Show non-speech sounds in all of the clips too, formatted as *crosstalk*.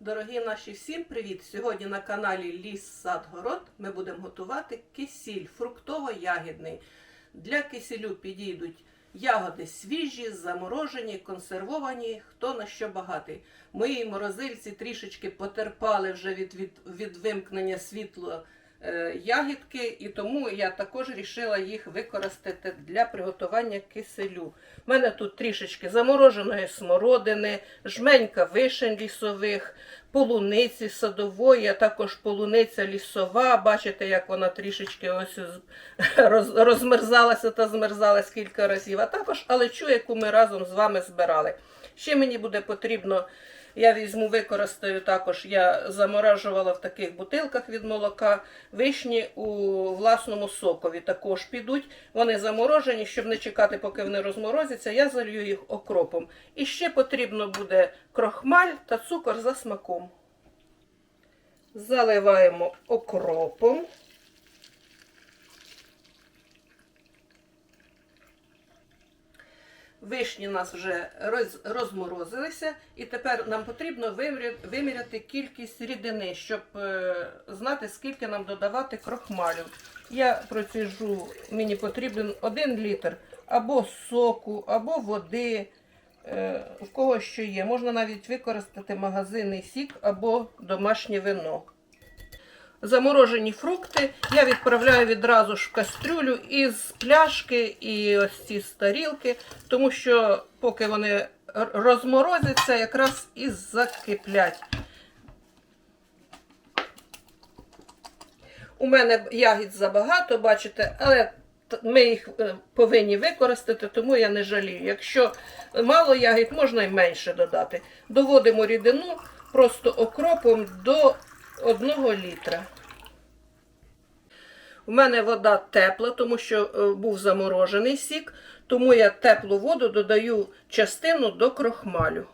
Дорогі наші, всім привіт! Сьогодні на каналі Ліс Сад Город ми будемо готувати кисіль фруктово-ягідний. Для кисілю підійдуть ягоди свіжі, заморожені, консервовані, хто на що багатий. Мої морозильці трішечки потерпали вже від, від, від вимкнення світла ягідки, і тому я також вирішила їх використати для приготування киселю. У мене тут трішечки замороженої смородини, жменька вишень лісових, полуниці садової, а також полуниця лісова. Бачите, як вона трішечки ось *laughs* розмерзалася та змерзалась кілька разів. А також алечу, яку ми разом з вами збирали. Ще мені буде потрібно, я візьму, використаю також, я заморажувала в таких бутилках від молока. Вишні у власному сокові також підуть. Вони заморожені, щоб не чекати, поки вони розморозяться, я залью їх окропом. І ще потрібно буде крохмаль та цукор за смаком. Заливаємо окропом. Вишні нас вже роз, розморозилися, і тепер нам потрібно виміряти, кількість рідини, щоб е, знати, скільки нам додавати крохмалю. Я проціжу, мені потрібен 1 літр або соку, або води, е, в кого що є. Можна навіть використати магазинний сік або домашнє вино. Заморожені фрукти я відправляю відразу ж в кастрюлю із пляшки і ось ці тарілки, тому що поки вони розморозяться, якраз і закиплять. У мене ягід забагато, бачите, але ми їх е, повинні використати, тому я не жалію. Якщо мало ягід, можна й менше додати. Доводимо рідину просто окропом до 1 літра. У мене вода тепла, тому що е, був заморожений сік, тому я теплу воду додаю частину до крохмалю.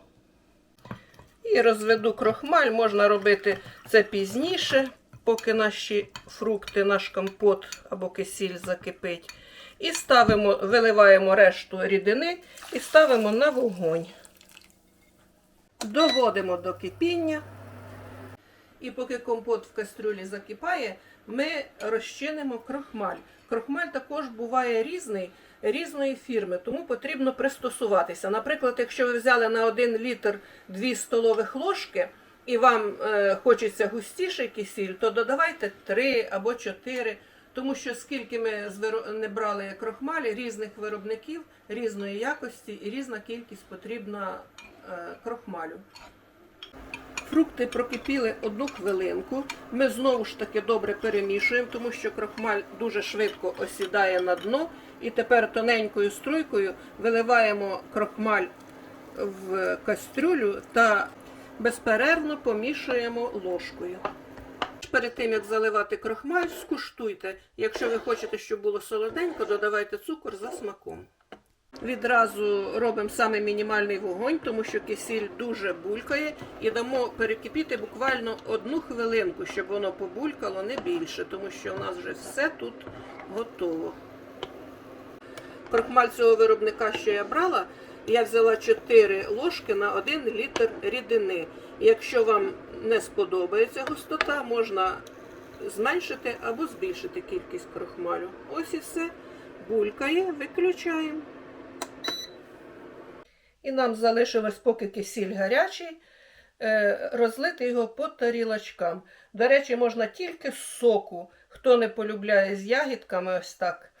І розведу крохмаль, можна робити це пізніше, поки наші фрукти, наш компот або кисіль закипить. І ставимо, виливаємо решту рідини і ставимо на вогонь. Доводимо до кипіння. І поки компот в кастрюлі закипає, ми розчинимо крохмаль. Крохмаль також буває різний, різної фірми, тому потрібно пристосуватися. Наприклад, якщо ви взяли на 1 літр 2 столових ложки і вам е, хочеться густіший кисіль, то додавайте 3 або 4, тому що скільки ми не брали крохмалі різних виробників, різної якості і різна кількість потрібна е, крохмалю. Фрукти прокипіли одну хвилинку. Ми знову ж таки добре перемішуємо, тому що крохмаль дуже швидко осідає на дно. І тепер тоненькою струйкою виливаємо крохмаль в кастрюлю та безперервно помішуємо ложкою. Перед тим, як заливати крохмаль, скуштуйте. Якщо ви хочете, щоб було солоденько, додавайте цукор за смаком. Відразу робимо саме мінімальний вогонь, тому що кисіль дуже булькає, і дамо перекипіти буквально одну хвилинку, щоб воно побулькало не більше, тому що у нас вже все тут готово. Крохмаль цього виробника, що я брала, я взяла 4 ложки на 1 літр рідини. Якщо вам не сподобається густота, можна зменшити або збільшити кількість крохмалю. Ось і все. Булькає, виключаємо. І нам залишилось, поки кисіль гарячий, е, розлити його по тарілочкам. До речі, можна тільки з соку. Хто не полюбляє з ягідками ось так,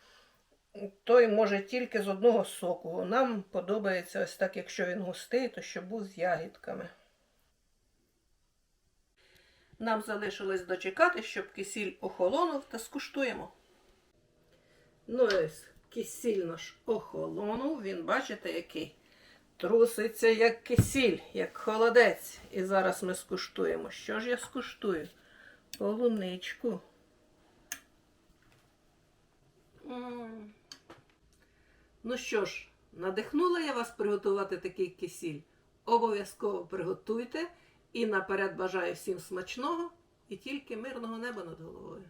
той може тільки з одного соку. Нам подобається ось так, якщо він густий, то щоб був з ягідками. Нам залишилось дочекати, щоб кисіль охолонув та скуштуємо. Ну ось, кисіль наш охолонув, він бачите, який труситься як кисіль, як холодець. І зараз ми скуштуємо. Що ж я скуштую? Полуничку. М. Ну що ж, надихнула я вас приготувати такий кисіль. Обов'язково приготуйте і наперед бажаю всім смачного і тільки мирного неба над головою.